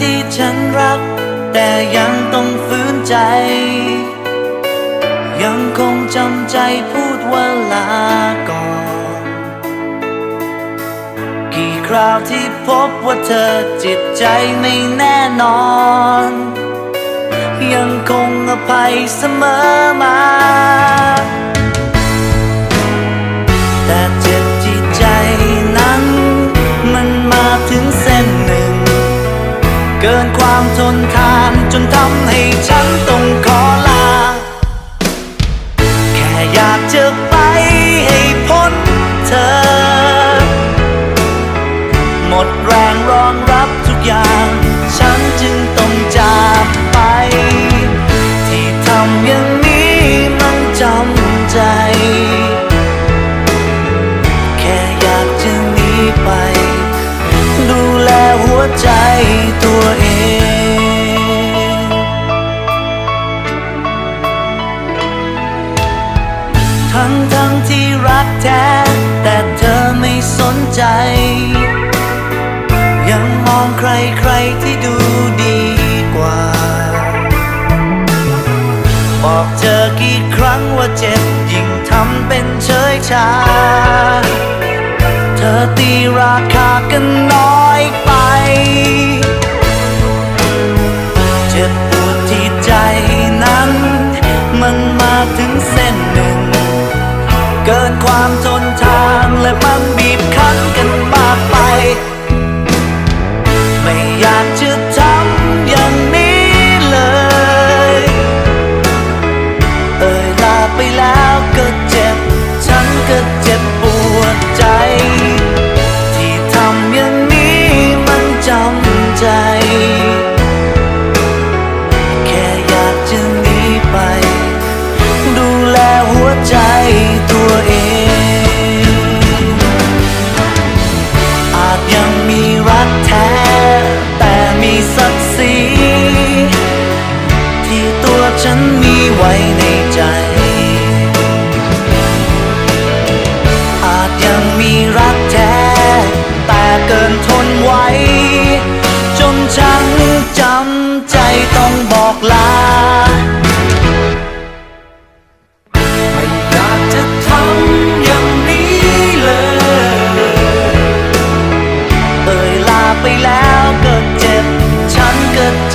ที่ฉันรัก แต่ยังต้องฝืนใจ ยังคงจำใจพูดว่าลาก่อน กี่คราวที่พบว่าเธอจิตใจไม่แน่นอน ยังคงอภัยเสมอมา ฉันต้องขอลา แค่อยากจะไปให้พ้นเธอ หมดแรงรองรับทุกอย่าง ฉันจึงต้องจากไป ที่ทำอย่างนี้มันจำใจ แค่อยากจะหนีไป ดูแลหัวใจตัวเอง ทั้งทั้งที่รักแท้ แต่เธอไม่สนใจ ยังมองใครใครที่ดูดีกว่า บอกเธอกี่ครั้งว่าเจ็บยิ่งทำเป็นเฉยชา เธอตีราคากันน้อยไป เกิดความทนทานและมันบีบคั้นกันมากไป ฉันมีไว้ในใจ อาจยังมีรักแท้ แต่เกินทนไว้ จนฉันจำใจต้องบอกลาไปแล้วเกิดเจ็บ ฉันเกิด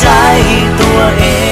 ใจตัวเอง